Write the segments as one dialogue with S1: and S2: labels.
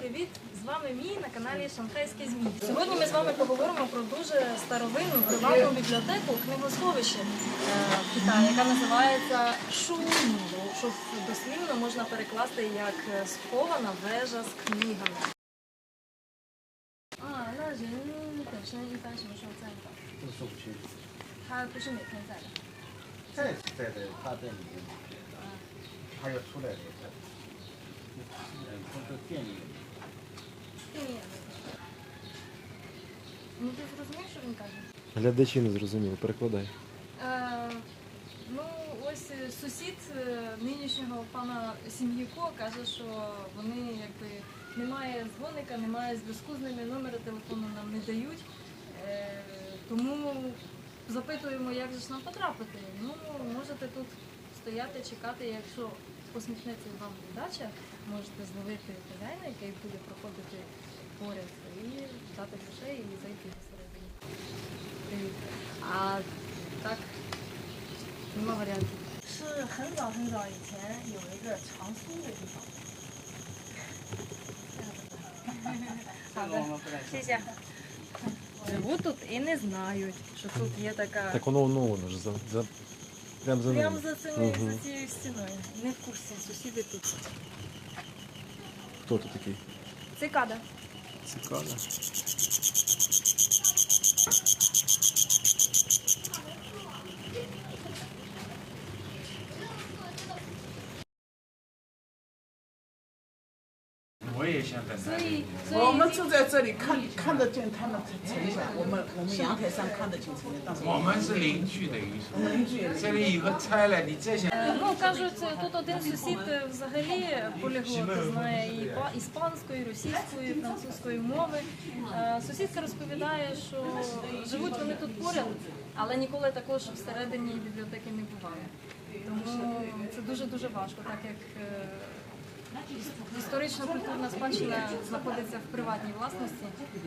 S1: привіт! З вами Мій на каналі Шанхайські ЗМІ. Сьогодні ми з вами поговоримо про дуже старовинну приватну бібліотеку книгосховище е, в Китаї, яка називається Шуньлу, що дослівно можна перекласти як е, схована вежа з книгами. А, на人本身一般什么时候在的？
S2: 这说不清楚。
S1: 他不是每天在的。
S2: 在是在的，他在里面，他要出来的，嗯，这个店里。
S1: Ну ти зрозумів, що він каже?
S3: Глядачі не зрозуміли, перекладай.
S1: Е, ну, ось е, сусід е, нинішнього пана Сім'юко каже, що вони якби немає дзвоника, немає зв'язку з ними, номера телефону нам не дають. Е, тому запитуємо, як же ж нам потрапити. Ну, можете тут стояти, чекати, якщо посміхнеться вам удача, можете зловити хазяїна, який буде проходити поряд, і дати грошей і зайти всередині. Привіт. А так, нема варіантів.
S4: 是很早很早以前有一个藏书的地方。
S1: 好的，谢谢. Живуть тут і не знають, що тут є така.
S3: Так воно ну, воно ж за, прям за
S1: Прямо
S3: ним.
S1: за цими
S3: Мгм.
S1: за цією стіною. Не в курсі, сусіди тут.
S3: Хто тут такий?
S1: Цикада.
S3: Цікаво.
S5: 我也想等
S1: 所以，
S6: 我
S1: 所以
S6: 们住在这里看看得见他们城墙，我们我们阳台上看得见城墙，但是
S5: 我们是邻居，等于
S6: 我们邻居也
S5: 是。这里以后拆了，你再想，
S1: Е, Ну, кажуть, тут один сусід е, взагалі поліглот знає і па- іспанської, і російської, і французької мови. Е, Сусідка розповідає, що живуть вони тут поряд, але ніколи також всередині бібліотеки не буває. Тому це дуже-дуже важко, так як е, іс- історично-культурна спадщина знаходиться в приватній власності. Е,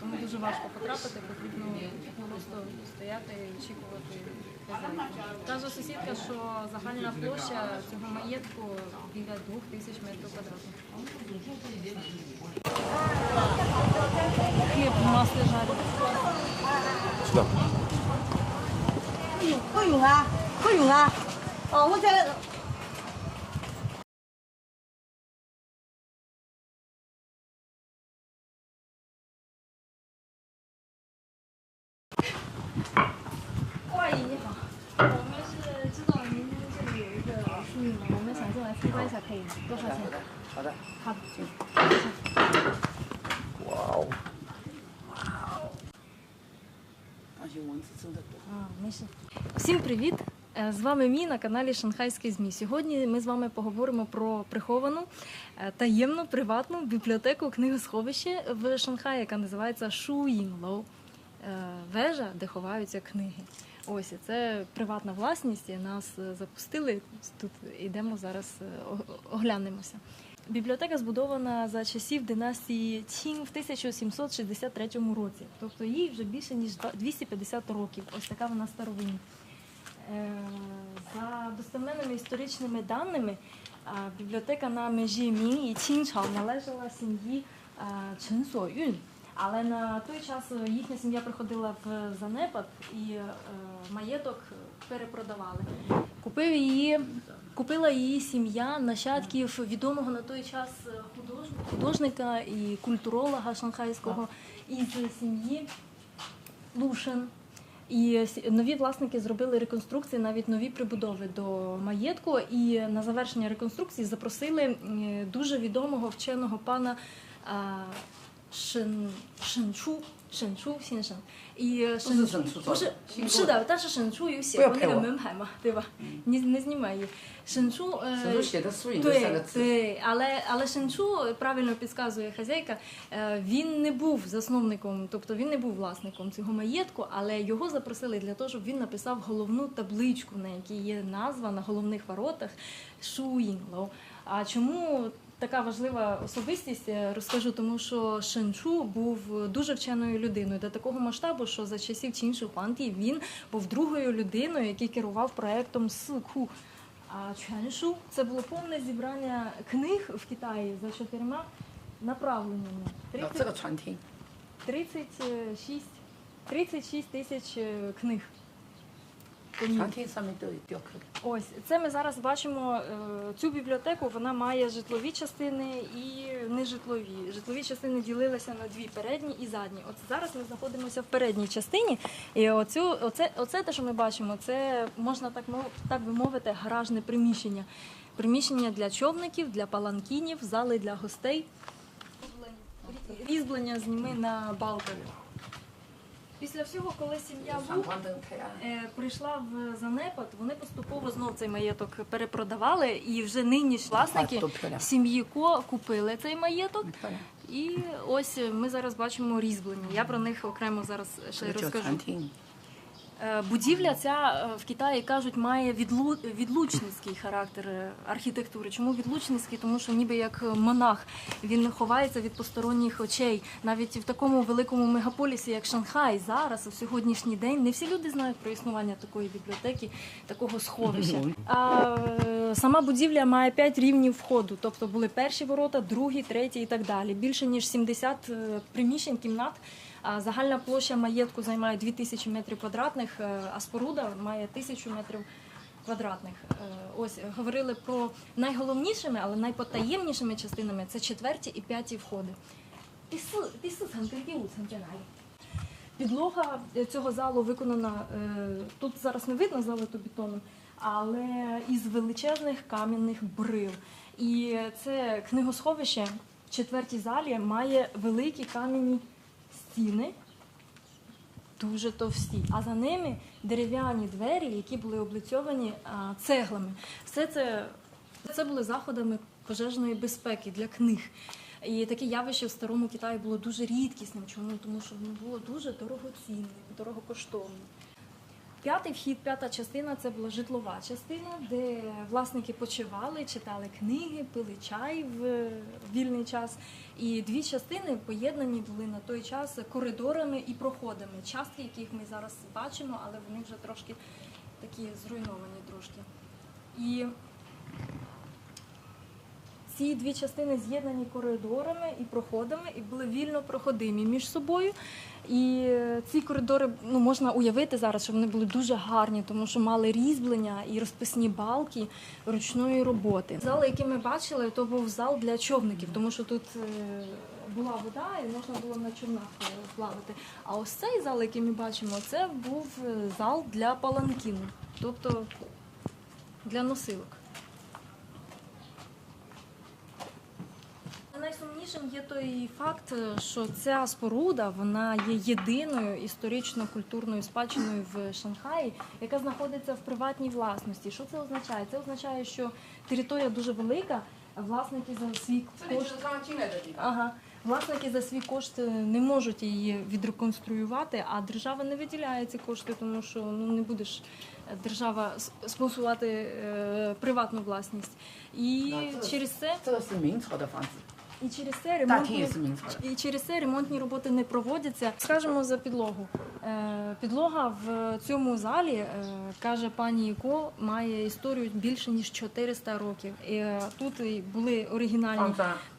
S1: Тому дуже важко потрапити, потрібно просто стояти і очікувати. Каже сусідка, що загальна площа цього маєтку біля двох тисяч метрів квадратних. Хліб в маслі жарить.
S4: 我
S1: 们想进来参观一下，可以吗？多少钱？
S6: 好的。
S1: 好的。
S3: Вау.
S6: 当心蚊子真的多。
S1: А, Миша. Всім привіт! Е, З вами Мі на каналі Шанхайські ЗМІ. Сьогодні ми з вами поговоримо про приховану е, таємну приватну бібліотеку книгосховище в Шанхаї, яка називається Шуїнлоу. Е, Вежа, де ховаються книги. Ось це приватна власність. Нас е, запустили. Тут йдемо зараз, е, оглянемося. Бібліотека збудована за часів династії Цінь в 1763 році. Тобто їй вже більше ніж 250 років. Ось така вона старовинна. Е, За достоверними історичними даними, бібліотека на межі Мін і Цінчал належала сім'ї Чен Со-Юн. Але на той час їхня сім'я приходила в занепад і е, маєток перепродавали. Купив її, купила її сім'я нащадків відомого на той час художника, художника і культуролога шанхайського із сім'ї Лушен. І нові власники зробили реконструкції, навіть нові прибудови до маєтку. І на завершення реконструкції запросили е, дуже відомого вченого пана а, Шен, Шенчу. Шенчу 先生，і
S6: 不是
S1: Шен-
S6: 沈出
S1: 不是
S6: 新
S1: 是的，但是沈初有写过那个门牌嘛，对吧？你не знімай її. 沈初, е,
S6: 沈初写的书影这三
S1: Той,
S6: 个字，
S1: той, але, але Шенчу, правильно підказує хазяйка, е, він не був засновником, тобто він не був власником цього маєтку, але його запросили для того, щоб він написав головну табличку, на якій є назва на головних воротах Шуїнлоу. А чому така важлива особистість. Е, розкажу, тому що Шенчу був дуже вченою людиною до такого масштабу, що за часів Чін Шихуанті він був другою людиною, який керував проектом Сику. А Ченшу це було повне зібрання книг в Китаї за чотирма направленнями. 30, 36 36 тисяч е, книг. Ось це ми зараз бачимо. Е, цю бібліотеку вона має житлові частини і нежитлові. Житлові частини ділилися на дві передні і задні. От зараз ми знаходимося в передній частині. І оцю, оце, оце те, що ми бачимо, це можна так так би мовити, гаражне приміщення. Приміщення для човників, для паланкінів, зали для гостей. Різьблення зніми на балкові. Після всього, коли сім'я Ву е, прийшла в занепад, вони поступово знов цей маєток перепродавали, і вже нині власники сім'ї Ко купили цей маєток. І ось е, ми зараз бачимо різьблення. Я про них окремо зараз ще розкажу.，Е, Будівля ця е, в Китаї кажуть має відлу... відлучницький характер е, архітектури. Чому відлучницький? Тому що ніби як монах він ховається від посторонніх очей. Навіть в такому великому мегаполісі, як Шанхай, зараз у сьогоднішній день не всі люди знають про існування такої бібліотеки, такого сховища. А сама будівля має 5 рівнів входу, тобто були перші ворота, другі, треті і так далі. Більше ніж 70 е, приміщень, кімнат. Загальна площа маєтку займає 2000 метрів квадратних, е, а споруда має 1000 метрів. Квадратних, е, ось говорили про найголовнішими, але найпотаємнішими частинами це четверті і п'яті входи. Підлога е, цього залу виконана тут зараз не видно залиту бетоном, але із величезних кам'яних брил. І це книгосховище в четвертій залі має великі кам'яні стіни, дуже товсті, а за ними дерев'яні двері, які були облицьовані цеглами. Все це, це були заходами пожежної безпеки для книг. І таке явище в старому Китаї було дуже рідкісним. Чому? Тому що воно було дуже дорогоцінним, дорогокоштовним. П'ятий вхід, п'ята частина це була житлова частина, де власники почивали, читали книги, пили чай в вільний час. І дві частини поєднані були на той час коридорами і проходами, частки яких ми зараз бачимо, але вони вже трошки такі зруйновані трошки. І ці дві частини з'єднані коридорами і проходами, і були вільно проходимі між собою. І ці коридори ну, можна уявити зараз, що вони були дуже гарні, тому що мали різьблення і розписні балки ручної роботи. Зал, який ми бачили, то був зал для човників, тому що тут е, була вода і можна було на човнах е, плавати. А ось цей зал, який ми бачимо, це був е, зал для паланкіну, тобто для носилок. найсумнішим є той факт, е, що ця споруда вона є єдиною історично-культурною спадщиною в Шанхаї, яка знаходиться в приватній власності. Що це означає? Це означає, що територія дуже велика. а Власники за свій кошт ага. власники за свій кошт е, не можуть її відреконструювати, а держава не виділяє ці кошти, тому що ну не будеш е, держава спонсувати е, приватну власність. І через це і через це ремонтні,
S6: Так,
S1: і через це ремонтні роботи не проводяться. Скажемо за підлогу. Е, підлога в цьому залі, е, каже пані Іко, має історію більше ніж 400 років. І е, Тут були оригінальні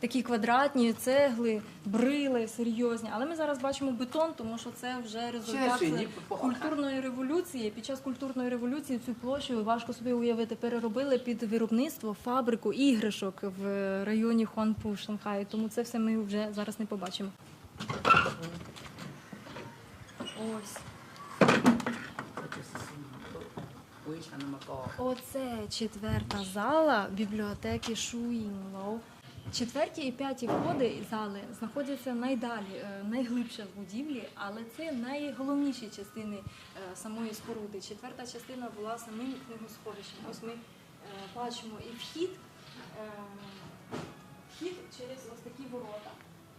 S1: такі квадратні цегли, брили серйозні. Але ми зараз бачимо бетон, тому що це вже результат культурної революції. Під час культурної революції цю площу важко собі уявити, переробили під виробництво фабрику іграшок в районі Хуанпу Шанхаю. Тому це все ми вже зараз не побачимо. Ось. Оце четверта зала бібліотеки Шуінлоу. Четверті і п'яті входи зали знаходяться найдалі, е, найглибше в будівлі, але це найголовніші частини е, самої споруди. Четверта частина була самим книгосховищем. Ось ми е, бачимо і вхід, вхід через ось такі ворота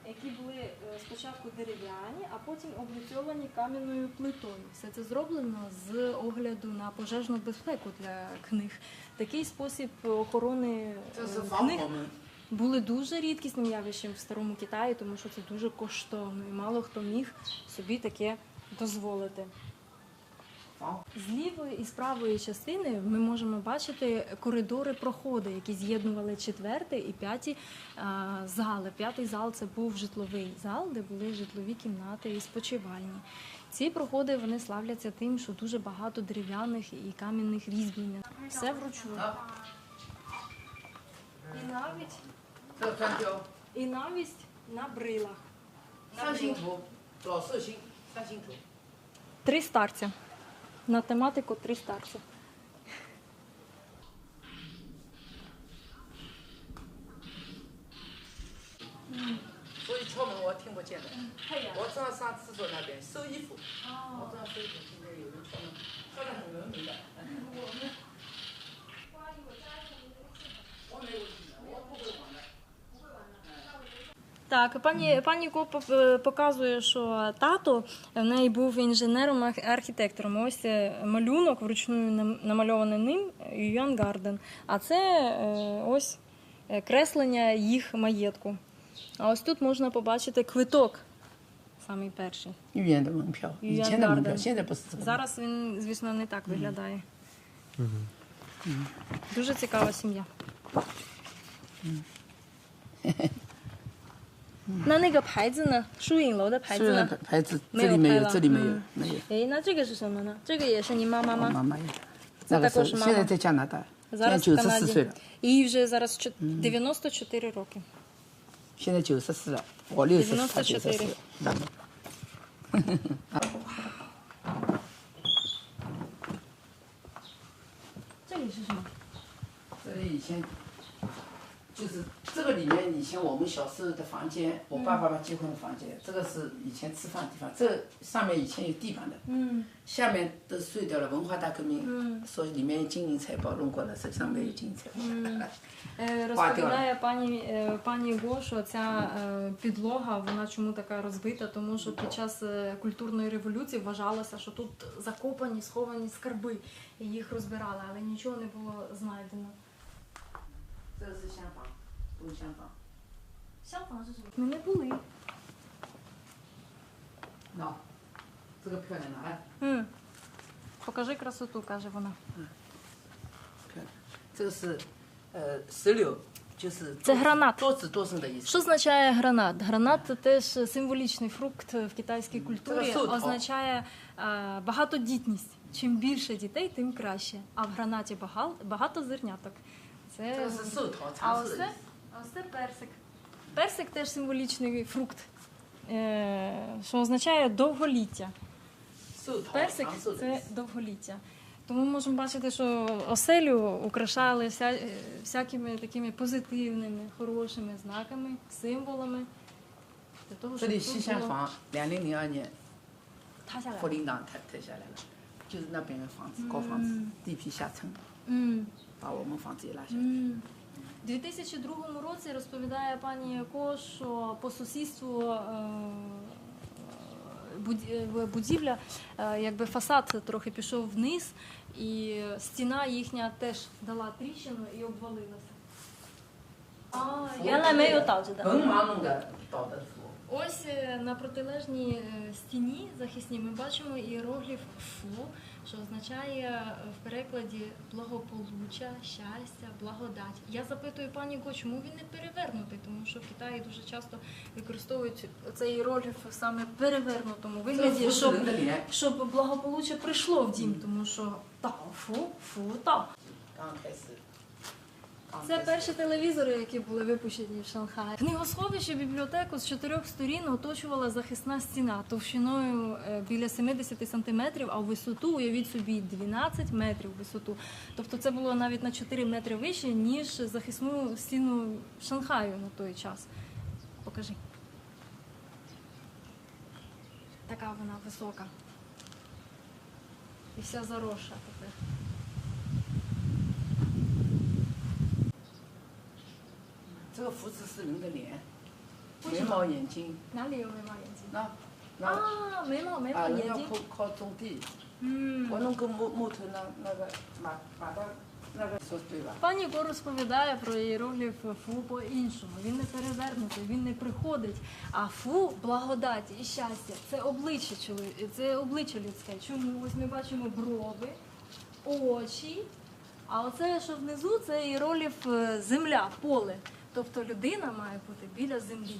S1: які були е, спочатку дерев'яні, а потім облицьовані кам'яною плитою. Все це зроблено з огляду на пожежну безпеку для книг. Такий спосіб охорони книг
S6: е,
S1: були дуже рідкісним явищем в старому Китаї, тому що це дуже коштовно і мало хто міг собі таке дозволити. З лівої і з правої частини ми можемо бачити коридори проходи, які з'єднували четвертий і п'ятий е, зали. П'ятий зал це був житловий зал, де були житлові кімнати і спочивальні. Ці проходи вони славляться тим, що дуже багато дерев'яних і кам'яних різьблень. Все вручну. І навіть і навіть на брилах. Три старця на тематику три
S6: старших. Соїчому
S1: Так, пані пані Копа е, показує, що тато в неї був інженером архітектором. Ось е, малюнок вручну намальований ним е, Юан Гарден. А це ось креслення їх маєтку. А ось тут можна побачити квиток. Самий перший.
S6: Юан Гарден.
S1: Зараз він, звісно, не так виглядає. Дуже цікава сім'я. На 那个牌子呢？疏影楼的牌
S6: 是的
S1: 子呢？
S6: 牌子，
S1: 没有
S6: 这里没有，
S1: 拍了
S6: 这里没有
S1: 嗯，
S6: 没有。
S1: 诶，那这个是什么呢？这个也是您妈妈吗？
S6: 我妈妈有，那个时候
S1: 这个是妈妈
S6: 现在在加拿大，现在
S1: Зараз
S6: 九
S1: в
S6: 十四
S1: Канаді.
S6: 岁了，
S1: Їй вже зараз чо- 94 роки.
S6: 现在九十四了，我六十，她九十
S1: 94
S6: 四。
S1: 这里是什么？
S6: 这里以前 就是这个里面以前我们小时候的房间，我爸爸妈结婚的房间，这个是以前吃饭的地方，这上面以前有地板的，
S1: 嗯
S6: 下面都碎掉了，文化大革命，
S1: 嗯
S6: 所以里面有金银财宝弄过了，实际上没有金银财宝。
S1: Е, Розповідає пані, е, пані Го, що ця е, підлога, вона чому така розбита, тому що під час е, культурної революції вважалося, що тут закопані, сховані скарби, і їх розбирали, але нічого не було знайдено.
S6: 这个是厢房，东厢房。
S1: Ми не були.
S6: 喏，这个漂亮了啊，
S1: М. Покажи красоту, каже вона.
S6: 漂亮。这个是呃石榴，就是
S1: 这гранат
S6: 多子多孙的意思。
S1: Що означає гранат? Гранат це теж символічний фрукт в китайській культурі.
S6: Це суд, а.
S1: Означає е, багатодітність. Чим більше дітей, тим краще. А в гранаті багато, багато зерняток.
S6: 这
S1: Це
S6: 个是寿桃，
S1: а
S6: 长寿
S1: ось
S6: 的意
S1: це,
S6: 思。
S1: а ось це персик. Персик теж символічний фрукт, е, що означає довголіття.
S6: 寿桃
S1: Персик
S6: 长寿的意
S1: це
S6: 思。
S1: довголіття. Тому ми можемо бачити, що оселю украшали вся, е, всякими такими позитивними, хорошими знаками, символами. Для того,
S6: 这
S1: щоб
S6: 里
S1: тут
S6: 西厢
S1: було
S6: 房，两零零二年
S1: 塌下来
S6: 福。林党抬抬下来了，就是那边的房子，高房子，地皮下沉，
S1: М,
S6: 把我们房子也拉下来。
S1: м. У 2002 році розповідає пані Яко, що по сусідству е, буд- будівля, е, якби фасад трохи пішов вниз, і стіна їхня теж дала тріщину і обвалилася. А, я не маю тазу,
S6: 文盲弄的倒的佛，
S1: Ось е, на протилежній е, стіні захисній ми бачимо іерогліф Фу, що означає е, в перекладі благополуччя, щастя, благодать. Я запитую пані Го, чому він не перевернутий, тому що в Китаї дуже часто використовують цей роль в
S6: саме перевернутому
S1: вигляді, щоб щоб благополуччя прийшло в дім, тому що та фу, фу
S6: та.
S1: Це перші телевізори, які були випущені в Шанхаї. Книгосховище бібліотеку з чотирьох сторін оточувала захисна стіна товщиною е, біля 70 сантиметрів, а в висоту, уявіть собі, 12 метрів висоту. Тобто це було навіть на 4 метри вище, ніж захисну стіну Шанхаю на той час. Покажи. Така вона висока. І вся зароша тепер.
S6: 这个福字是人的脸，眉毛眼睛，
S1: 哪里有眉毛眼睛？
S6: 那那
S1: 啊，眉毛眉毛
S6: 啊，人
S1: 眼睛
S6: 要靠。靠种地，
S1: 嗯
S6: 我弄个木木头那那个把把它 说对吧？
S1: Пані Ко розповідає про іерогліф фу по-іншому. Він не перевернутий, він не приходить. А фу благодаті і щастя це обличчя чолові- це обличчя людське. Чому ось ми бачимо брови, очі. А оце, що внизу, це іерогліф е, земля, поле. Тобто людина має бути біля землі.